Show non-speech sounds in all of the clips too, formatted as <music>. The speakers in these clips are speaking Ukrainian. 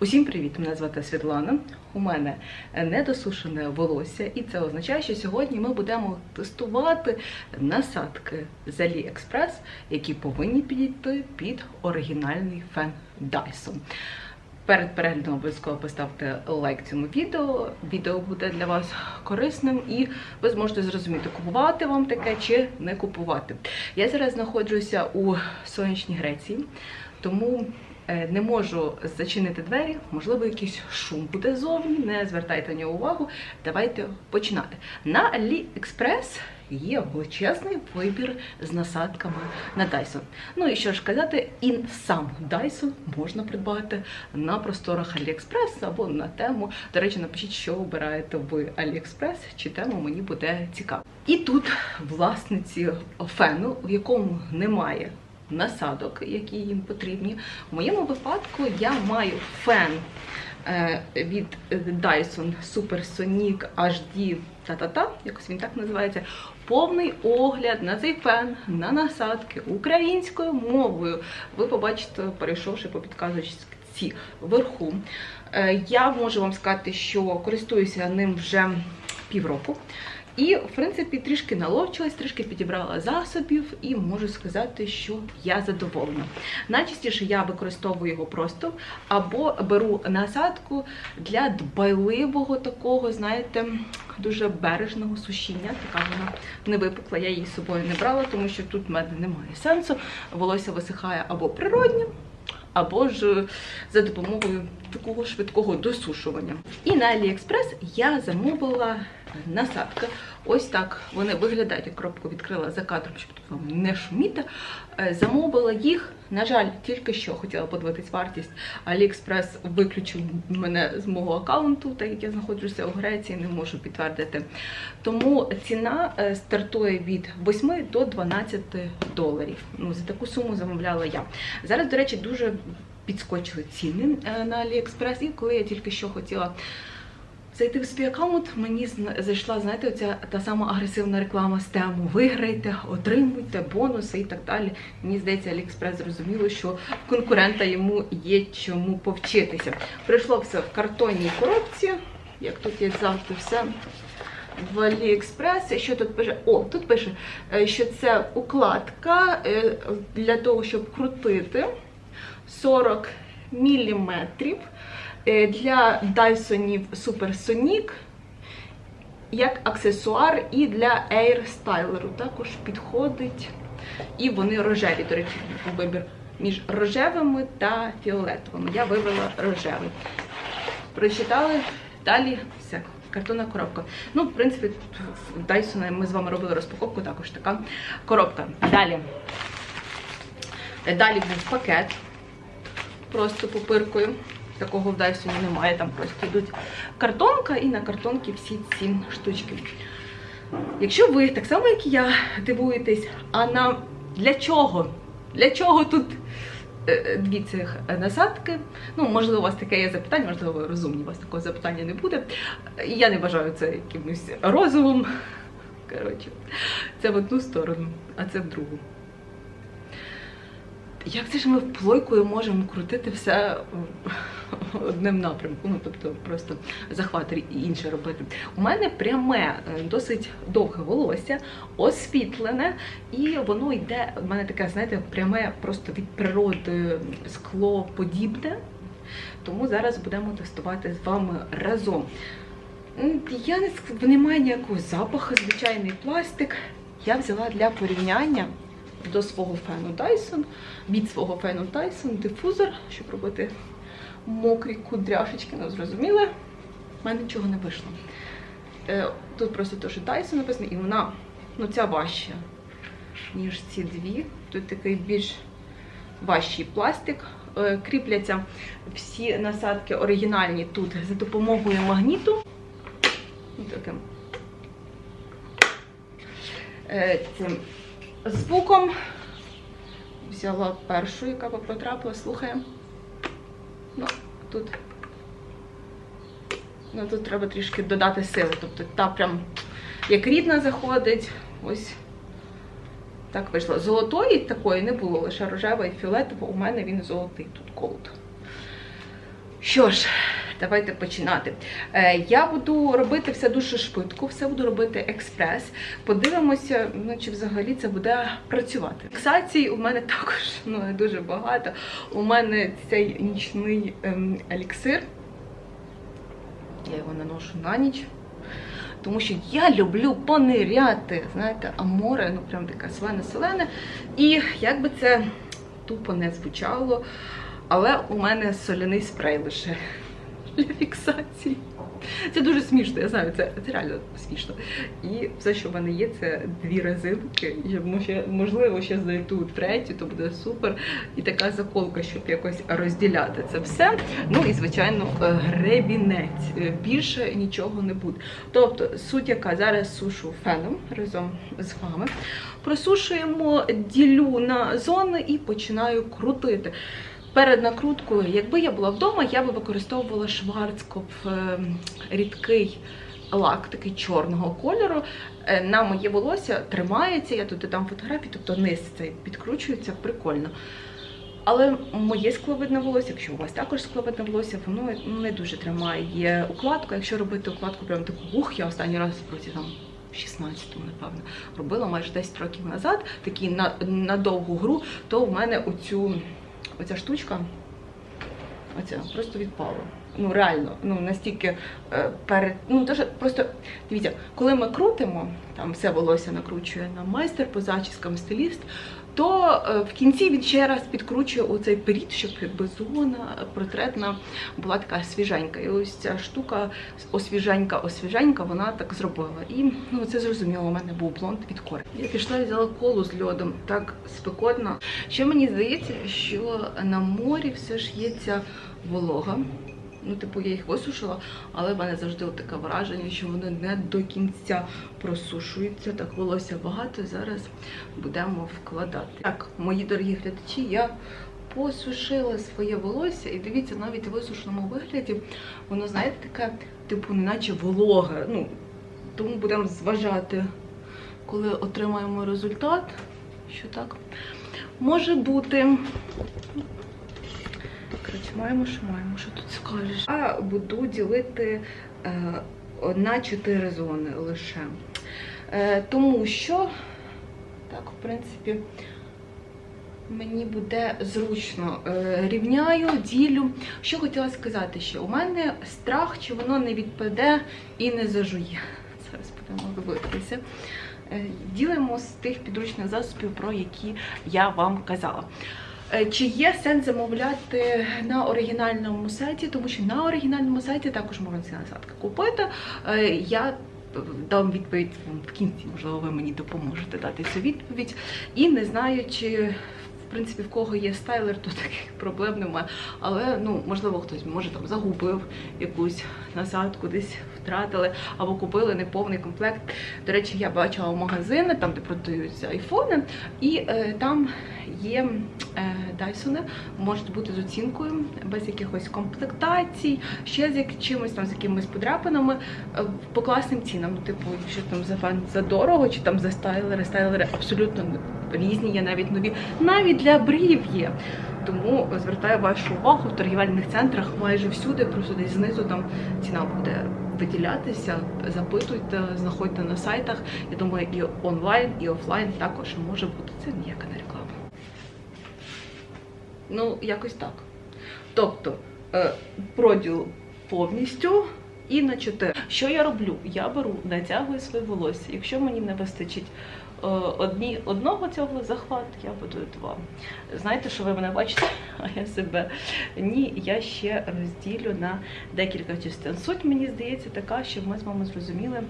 Усім привіт! Мене звати Світлана. У мене недосушене волосся, і це означає, що сьогодні ми будемо тестувати насадки з AliExpress, які повинні підійти під оригінальний фен Dyson. Перед переглядом обов'язково поставте лайк цьому відео. Відео буде для вас корисним, і ви зможете зрозуміти, купувати вам таке чи не купувати. Я зараз знаходжуся у сонячній Греції, тому не можу зачинити двері. Можливо, якийсь шум буде зовні. Не звертайте на нього увагу. Давайте починати. На AliExpress є величезний вибір з насадками на Dyson. Ну і що ж казати, і сам Dyson можна придбати на просторах AliExpress або на тему. До речі, напишіть, що обираєте ви AliExpress, чи тему мені буде цікаво. І тут власниці фену, в якому немає насадок, які їм потрібні. В моєму випадку я маю фен е, від Dyson Supersonic HD та-та-та, якось він так називається. Повний огляд на цей фен, на насадки українською мовою. Ви побачите, перейшовши по підказочці вверху. Е, Я можу вам сказати, що користуюся ним вже півроку. І, в принципі, трішки наловчилась, трішки підібрала засобів, і можу сказати, що я задоволена. Найчастіше я використовую його просто або беру насадку для дбайливого такого, знаєте, дуже бережного сушіння. Така вона не випукла. Я її з собою не брала, тому що тут в мене немає сенсу. Волосся висихає або природньо. Або ж за допомогою такого швидкого досушування. І на AliExpress я замовила насадки. Ось так вони виглядають. Я коробку відкрила за кадром, щоб тут вам не шуміти. Е, Замовила їх. На жаль, тільки що хотіла подивитись вартість. AliExpress виключив мене з мого аккаунту, так як я знаходжуся у Греції, не можу підтвердити. Тому ціна е, стартує від 8 до 12 доларів. Ну, за таку суму замовляла я. Зараз, до речі, дуже підскочили ціни е, на AliExpress, і коли я тільки що хотіла зайти в свій аккаунт, мені зайшла, знаєте, оця та сама агресивна реклама з тему виграйте, отримуйте бонуси і так далі. Мені здається, AliExpress зрозуміло, що конкурента йому є чому повчитися. Прийшло все в картонній коробці, як тут є завжди все. В AliExpress, що тут пише? О, тут пише, е, що це укладка е, для того, щоб крутити 40 міліметрів для Dyson Supersonic як аксесуар і для Air Styler також підходить. І вони рожеві, до речі, вибір між рожевими та фіолетовими. Я вибрала рожевий. Прочитали далі все. Картонна коробка. Ну, в принципі, в Dyson ми з вами робили розпаковку, також така коробка. Далі. Далі був пакет. Просто попиркою. Такого в Дайсоні немає, там просто йдуть картонка і на картонці всі ці штучки. Якщо ви, так само як і я, дивуєтесь, а на для чого? Для чого тут е, дві цих насадки? Ну, можливо, у вас таке є запитання, можливо, ви розумні, у вас такого запитання не буде. Я не бажаю це якимось розумом. Коротше, це в одну сторону, а це в другу. Як це ж ми плойкою можемо крутити все одним напрямку? Ну, тобто просто захват інше робити. У мене пряме, е, досить довге волосся, освітлене, і воно йде. У мене таке, знаєте, пряме просто від природи скло подібне. Тому зараз будемо тестувати з вами разом. Я не немає ніякого запаху, звичайний пластик. Я взяла для порівняння до свого фену Dyson, від свого фену Dyson дифузор, щоб робити мокрі кудряшечки, ну зрозуміли, в мене нічого не вийшло. Е, Тут просто те, що Dyson написано, і вона, ну ця важча, ніж ці дві. Тут такий більш важчий пластик. Е, Кріпляться всі насадки оригінальні тут за допомогою магніту. Ну, Таким е, цим звуком. Взяла першу, яка потрапила, слухаємо. Тут. Ну, тут треба трішки додати сили. Тобто та прям як рідна заходить. Ось так вийшло. Золотої такої не було, лише рожева і фіолетова. У мене він золотий тут колд. Що ж, давайте починати. Е, я буду робити все дуже швидко, все буду робити експрес. Подивимося, ну чи взагалі це буде працювати. Фіксацій у мене <laughs> також ну, дуже багато. У мене цей нічний ем, еліксир. Я його наношу на ніч. Тому що я люблю пониряти, знаєте, а море, ну прям таке солене-солене. І як би це тупо не звучало, але у мене соляний спрей лише для фіксації. Це дуже смішно, я знаю, це, це реально смішно. І все, що в мене є, це дві резинки. Я може, можливо, ще знайду третю, то буде супер. І така заколка, щоб якось розділяти це все. Ну і, звичайно, гребінець. Більше нічого не буде. Тобто, суть, яка зараз сушу феном разом з вами. Просушуємо, ділю на зони і починаю крутити. Перед накруткою, якби я була вдома, я би використовувала шварцкоп рідкий лак, такий чорного кольору. Е, на моє волосся тримається, я тут дам фотографії, тобто низ цей підкручується, прикольно. Але моє скловидне волосся, якщо у вас також скловидне волосся, воно не дуже тримає укладку. Якщо робити укладку, прям таку ух, я останній раз проти там 16-му, напевно, робила майже 10 років назад, такий на, на довгу гру, то в мене оцю оця штучка оця просто відпала. Ну, реально, ну настільки е, перед. Ну, теж просто дивіться, коли ми крутимо, там все волосся накручує на майстер по зачіскам, стиліст, то е, в кінці він ще раз підкручує оцей перід, щоб якби зона портретна була така свіженька. І ось ця штука освіженька, освіженька, вона так зробила. І ну це зрозуміло, у мене був блонд від кори. Я пішла і взяла колу з льодом, так спекотно. Що мені здається, що на морі все ж є ця волога. Ну, типу, я їх висушила, але в мене завжди таке враження, що вони не до кінця просушуються. Так волосся багато. Зараз будемо вкладати. Так, мої дорогі глядачі, я посушила своє волосся, і дивіться, навіть в висушеному вигляді, воно, знаєте, таке, типу, неначе вологе. Ну, Тому будемо зважати, коли отримаємо результат, що так може бути. Коротше, маємо, що маємо, що тут скажеш. А буду ділити е, на 4 зони лише. Е, Тому що, так, в принципі, мені буде зручно е, рівняю, ділю. Що хотіла сказати, що у мене страх, чи воно не відпаде і не зажує. Зараз будемо дивитися. Ділимо з тих підручних засобів, про які я вам казала. Е, чи є сенс замовляти на оригінальному сайті, тому що на оригінальному сайті також можна ці насадки купити. Е, я дам відповідь в кінці, можливо, ви мені допоможете дати цю відповідь. І не знаю, чи принципі, в кого є стайлер, то таких проблем немає. Але ну, можливо, хтось може там загубив якусь насадку, десь втратили або купили неповний комплект. До речі, я бачила магазини, там де продаються айфони, і е, там є е, Дайсони, можуть бути з оцінкою, без якихось комплектацій, ще з чимось там з якимись подряпинами, е, по класним цінам. Типу, якщо там за фан за дорого, чи там за стайлери, стайлери абсолютно різні, є навіть нові, навіть для брів є. Тому звертаю вашу увагу в торгівельних центрах майже всюди, просто десь знизу там ціна буде виділятися. Запитуйте, знаходьте на сайтах. Я думаю, і онлайн, і офлайн також може бути. Це ніяка не реклама. Ну, якось так. Тобто е, проділ повністю і на 4. Що я роблю? Я беру, натягую своє волосся. Якщо мені не вистачить е, одні, одного цього захвату, я буду два. Знаєте, що ви мене бачите, <laughs> а я себе ні, я ще розділю на декілька частин. Суть, мені здається, така, щоб ми з вами зрозуміли,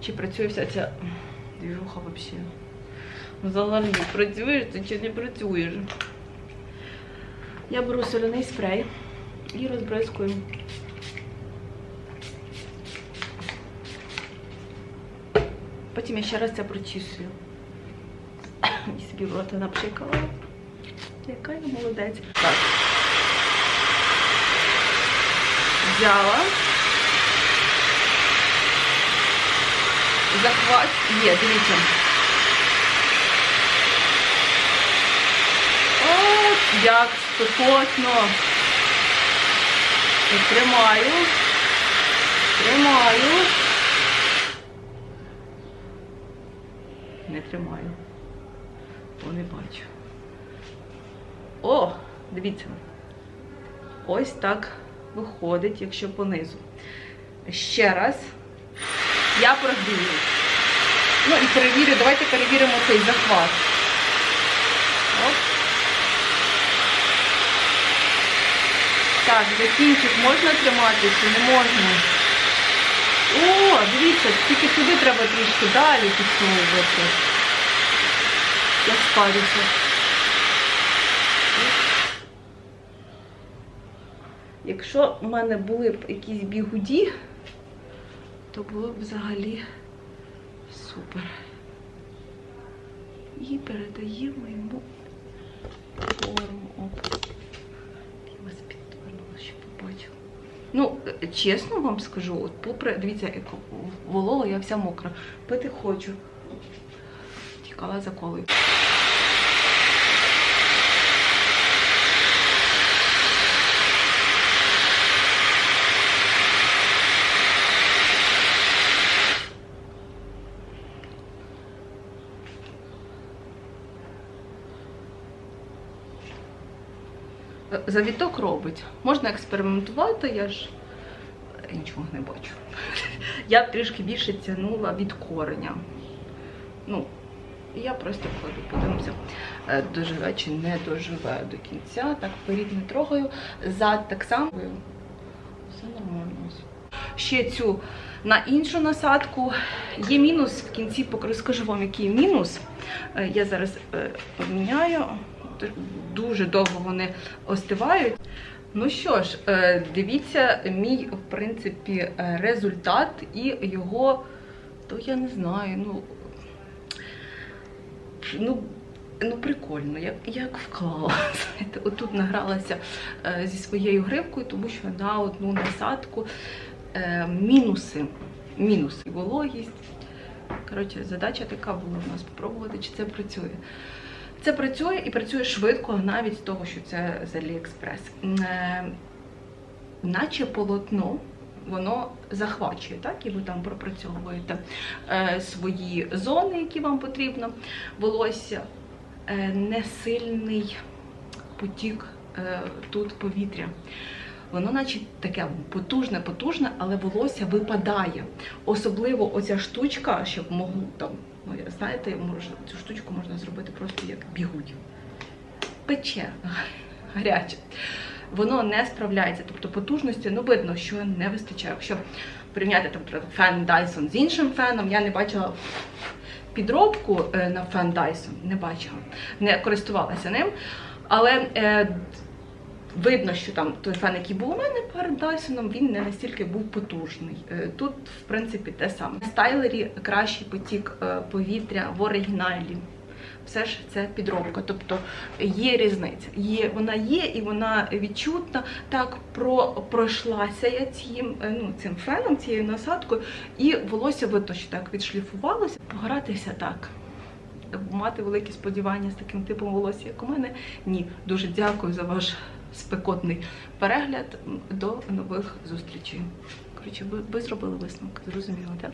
чи працює вся ця двіжуха взагалі. Взагалі, працюєш ти чи не працюєш? Я беру соляний спрей і розбризкую. Потім я ще раз це прочісую. <coughs> І собі в рота напшикала. Яка я молодець. Так. Взяла. Захват є, дивіться. От, як спекотно. Тримаю. Тримаю. Не тримаю. Бо не бачу. О, дивіться. Ось так виходить, якщо понизу. Ще раз. Я прогрію. Ну і перевірю, давайте перевіримо цей захват. Оп. Так, закінчик можна тримати чи не можна? О, дивіться, тільки сюди треба трішки далі підсовувати. Я спарюся. Якщо в мене були б якісь бігуді, то було б взагалі супер. І передаємо йому форму. Оп. Я вас підтвернула, що побачила. Ну, чесно вам скажу, от попри, дивіться, як волола, я вся мокра. Пити хочу. Тікала за колою. Завіток робить. Можна експериментувати, я ж нічого не бачу. Я трішки більше тягнула від кореня. Ну, я просто кладу, подивимося, е, доживе чи не доживе до кінця. Так, вперед не трогаю. Зад так само. Все нормально. Ще цю на іншу насадку. Є мінус в кінці, розкажу вам, який мінус. Е, Я зараз е, поміняю. Дуже довго вони остивають. Ну що ж, е, дивіться мій, в принципі, е, результат і його, то я не знаю, ну. Ну, ну прикольно, як, як вклала. <laughs> Знаєте, отут награлася е, зі своєю гривкою, тому що на одну насадку мінуси. Мінуси. Вологість. Коротше, задача така була у нас спробувати, чи це працює. Це працює і працює швидко, навіть з того, що це з Аліекспрес. Е, наче полотно, воно захвачує, так? І ви там пропрацьовуєте е, свої зони, які вам потрібно. Волосся е, не сильний потік е, тут повітря. Воно, наче таке потужне, потужне, але волосся випадає. Особливо оця штучка, щоб могло там, знаєте, може, цю штучку можна зробити просто як бігуть. Пече <laughs> гаряче. Воно не справляється. Тобто потужності, ну видно, що не вистачає. Якщо порівняти там, фен Dyson з іншим феном, я не бачила підробку е, на фен Dyson, не бачила, не користувалася ним. Але е, видно, що там той фен, який був у мене перед Дайсоном, він не настільки був потужний. Е, Тут, в принципі, те саме. В стайлері кращий потік е, повітря в оригіналі. Все ж це підробка, тобто є різниця. Є, вона є і вона відчутна. Так про, пройшлася я цим, е, ну, цим феном, цією насадкою, і волосся видно, що так відшліфувалося. Погратися так. Мати великі сподівання з таким типом волосся, як у мене. Ні, дуже дякую за ваш спекотний перегляд. До нових зустрічей. Коротше, ви, ви зробили висновок, зрозуміло, так?